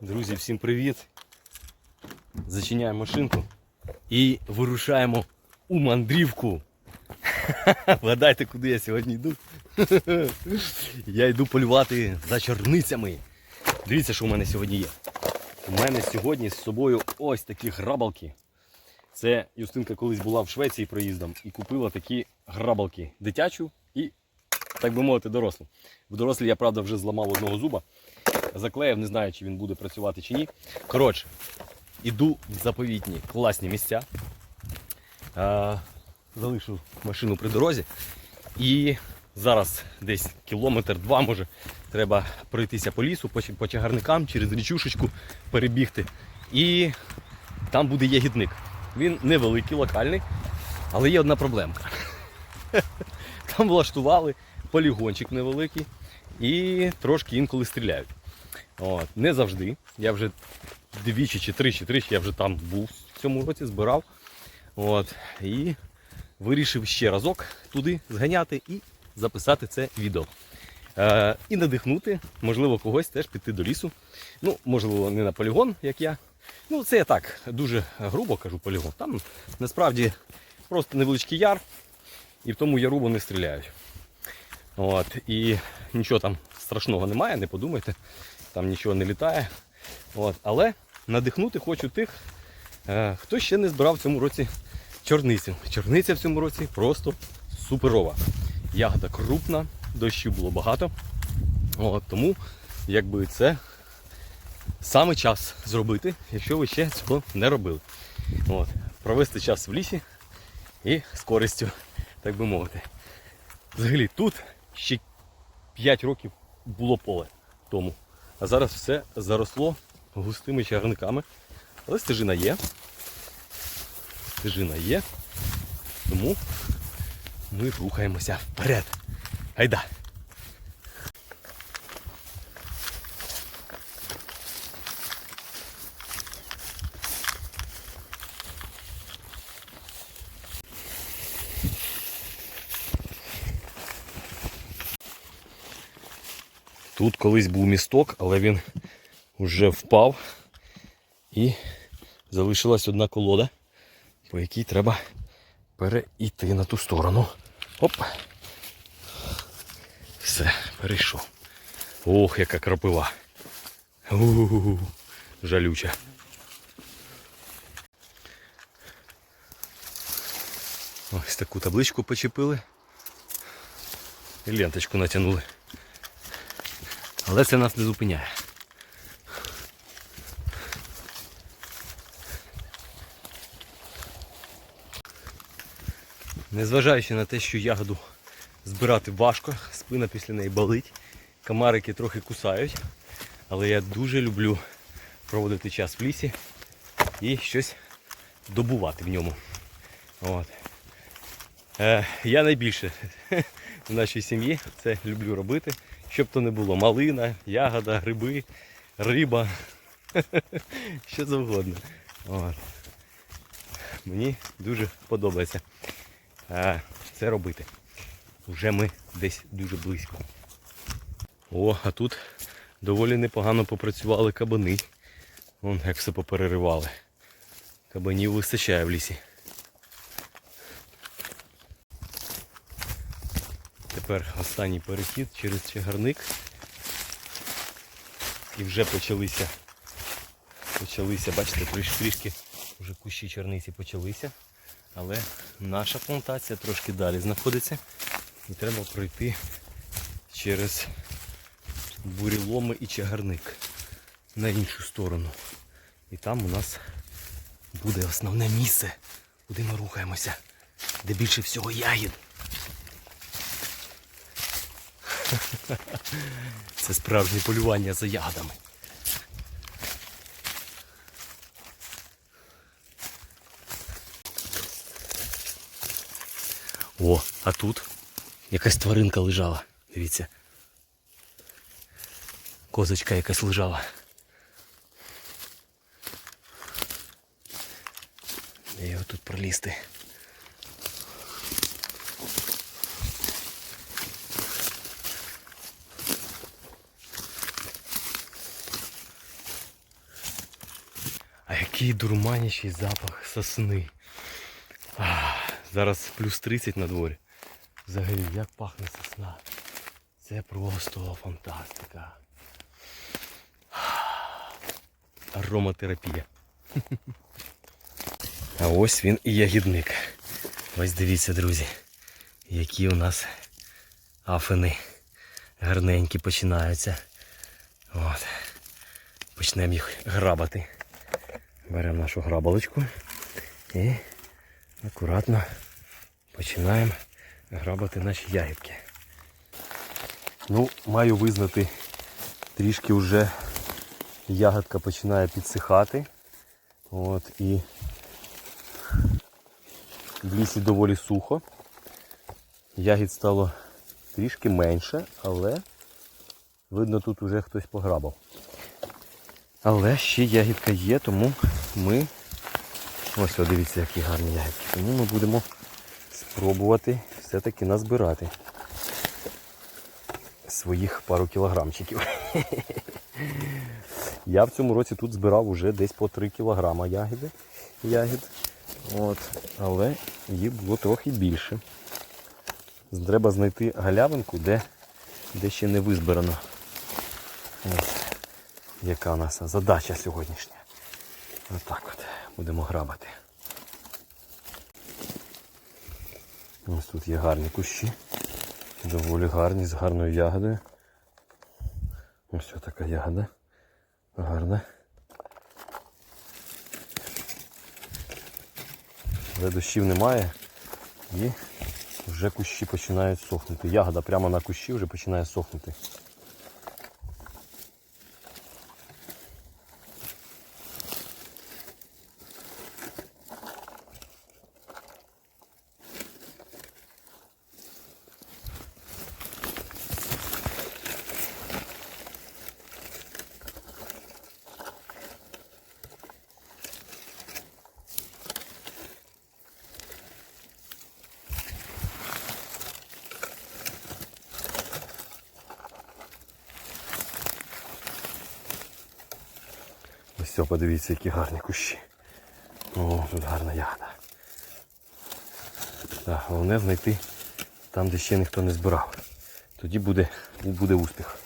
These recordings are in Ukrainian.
Друзі, всім привіт! Зачиняємо машинку і вирушаємо у мандрівку. Вгадайте, куди я сьогодні йду. Я йду полювати за чорницями. Дивіться, що у мене сьогодні є. У мене сьогодні з собою ось такі грабалки. Це Юстинка колись була в Швеції проїздом і купила такі грабалки дитячу і, так би мовити, дорослу. В дорослій я, правда, вже зламав одного зуба заклеїв, не знаю, чи він буде працювати чи ні. Коротше, іду в заповітні класні місця. А, залишу машину при дорозі. І зараз десь кілометр-два, може, треба пройтися по лісу, по чагарникам, через річушечку перебігти. І там буде ягідник. Він невеликий, локальний, але є одна проблемка. Там влаштували полігончик невеликий і трошки інколи стріляють. От, не завжди. Я вже двічі чи тричі, тричі я вже там був в цьому році, збирав. От, і вирішив ще разок туди зганяти і записати це відео. Е, і надихнути, можливо, когось теж піти до лісу. Ну, можливо, не на полігон, як я. Ну, це я так дуже грубо кажу полігон. Там насправді просто невеличкий яр, і в тому яру вони стріляють. От, і нічого там страшного немає, не подумайте там нічого не літає. От. Але надихнути хочу тих, е, хто ще не збирав в цьому році чорницю. Чорниця в цьому році просто суперова. Ягода крупна, дощів було багато. От, тому якби це саме час зробити, якщо ви ще цього не робили. От, провести час в лісі і з користю, так би мовити. Взагалі тут ще 5 років було поле тому. А зараз все заросло густими чагарниками. Але стежина є. Стежина є. Тому ми рухаємося вперед. Гайда! Тут колись був місток, але він вже впав і залишилась одна колода, по якій треба перейти на ту сторону. Оп! Все, перейшов. Ох, яка крапива. У-у-у, жалюча. Ось таку табличку почепили і ленточку натягнули. Але це нас не зупиняє. Незважаючи на те, що ягоду збирати важко, спина після неї болить, комарики трохи кусають, але я дуже люблю проводити час в лісі і щось добувати в ньому. От. Е, я найбільше в нашій сім'ї це люблю робити. Щоб то не було малина, ягода, гриби, риба, що завгодно. От. Мені дуже подобається а, це робити. Вже ми десь дуже близько. О, а тут доволі непогано попрацювали кабани. Вон як все попереривали. Кабанів вистачає в лісі. Тепер останній перехід через чагарник. І вже почалися, почалися, бачите, трішки, вже кущі чорниці почалися. Але наша плантація трошки далі знаходиться. І треба пройти через буріломи і чагарник на іншу сторону. І там у нас буде основне місце, куди ми рухаємося, де більше всього ягід. Це справжнє полювання за ягодами. О, а тут якась тваринка лежала. Дивіться. Козочка якась лежала. Де його тут пролізти? А який дурманящий запах сосни. Ах, зараз плюс 30 на дворі. Взагалі, як пахне сосна. Це просто фантастика. Ароматерапія. А ось він і ягідник. Ось дивіться, друзі, які у нас афини гарненькі починаються. От. Почнемо їх грабати. Беремо нашу грабалочку і акуратно починаємо грабати наші ягідки. Ну, маю визнати, трішки вже ягодка починає підсихати. От, і в лісі доволі сухо. Ягід стало трішки менше, але видно тут уже хтось пограбав. Але ще ягідка є, тому ми... Ось дивіться, які гарні ягідки. Тому ми будемо спробувати все-таки назбирати своїх пару кілограмчиків. Я в цьому році тут збирав уже десь по 3 кілограма ягіди, ягід. От. Але їх було трохи більше. Треба знайти галявинку, де, де ще не визбирано. Ось. Яка у нас задача сьогоднішня. Отак от будемо грабати. Ось тут є гарні кущі. Доволі гарні, з гарною ягодою. Ось така ягода. Гарна. Вже дощів немає і вже кущі починають сохнути. Ягода прямо на кущі вже починає сохнути. Все, подивіться, які гарні кущі. О, тут гарна ягода. Так, головне знайти там, де ще ніхто не збирав. Тоді буде, буде успіх.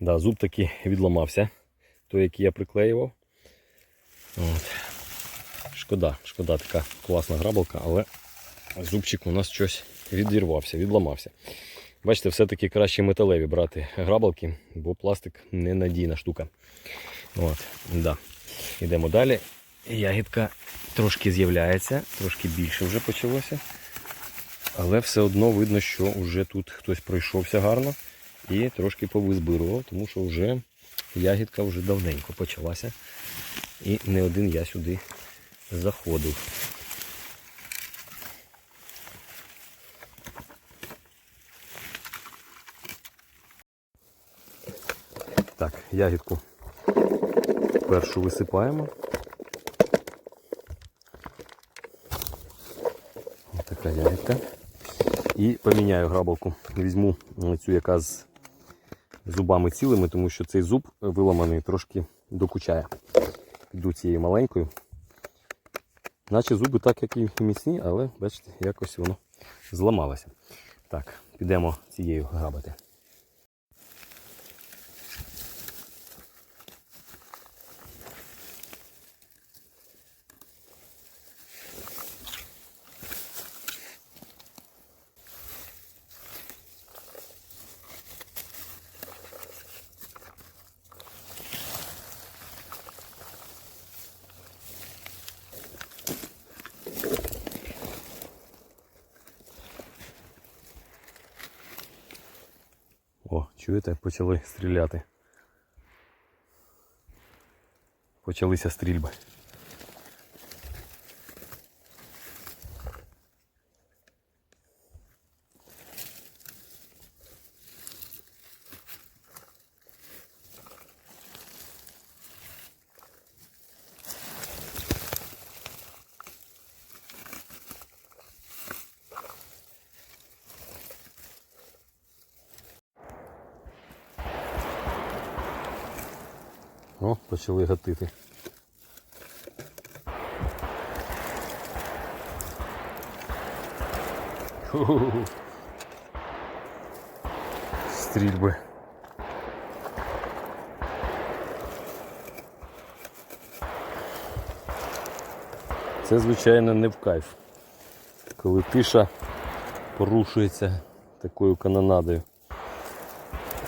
Да, зуб таки відламався, той, який я приклеював. От. Шкода, шкода, така класна грабалка, але зубчик у нас щось відірвався, відламався. Бачите, все-таки краще металеві брати грабалки, бо пластик ненадійна штука. От, да. Йдемо далі. Ягідка трошки з'являється, трошки більше вже почалося. Але все одно видно, що вже тут хтось пройшовся гарно і трошки повизбирував, тому що вже ягідка вже давненько почалася. І не один я сюди заходив. Так, ягідку першу висипаємо. Ось така ягідка. І поміняю грабалку. Візьму цю, яка з зубами цілими, тому що цей зуб виламаний трошки докучає. Піду цією маленькою. Наче зуби так, як і міцні, але бачите, якось воно зламалося. Так, підемо цією грабати. О, чуєте, почали стріляти. Почалися стрільби. О, почали гатити. Стрільби. Це, звичайно, не в кайф. Коли тиша порушується такою канонадою.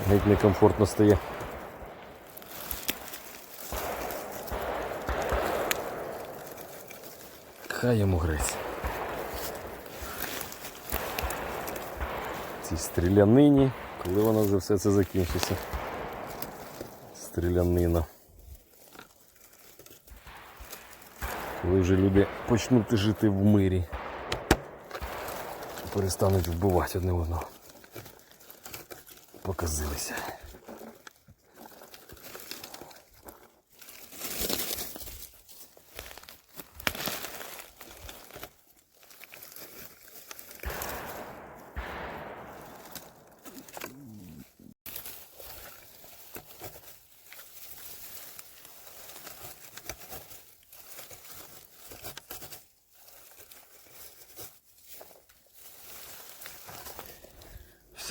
Геть некомфортно стає. Хай йому грець. Цій стрілянині, коли воно вже все це закінчиться. Стрілянина. Коли вже люди почнуть жити в мирі. Перестануть вбивати одне одного. Показилися.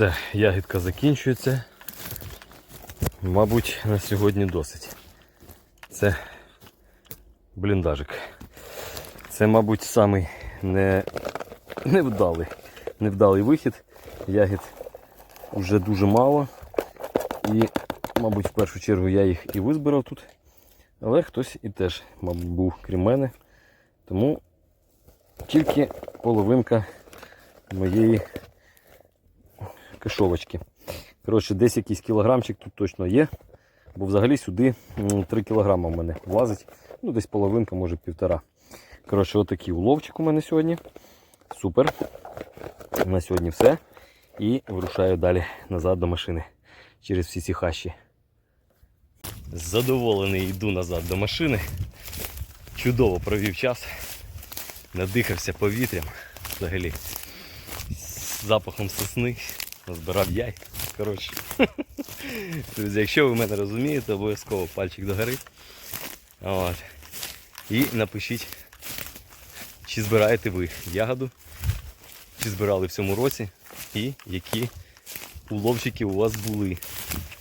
Все, ягідка закінчується. Мабуть, на сьогодні досить. Це бліндажик. Це, мабуть, самий не... невдалий, невдалий вихід. Ягід вже дуже мало. І, мабуть, в першу чергу я їх і визбирав тут. Але хтось і теж, мабуть, був крім мене. Тому тільки половинка моєї кишовочки. Коротше, десь якийсь кілограмчик тут точно є. Бо взагалі сюди 3 кілограма в мене влазить. Ну, десь половинка, може півтора. Коротше, отакий уловчик у мене сьогодні. Супер. На сьогодні все. І вирушаю далі назад до машини через всі ці хащі. Задоволений йду назад до машини. Чудово провів час. Надихався повітрям. Взагалі. З запахом сосни. Збирав яй. Коротше. Друзі, якщо ви мене розумієте, обов'язково пальчик догори. От. І напишіть, чи збираєте ви ягоду, чи збирали в цьому році, і які уловчики у вас були,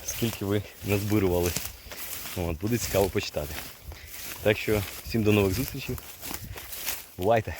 скільки ви назбирували. От, буде цікаво почитати. Так що всім до нових зустрічей. Бувайте!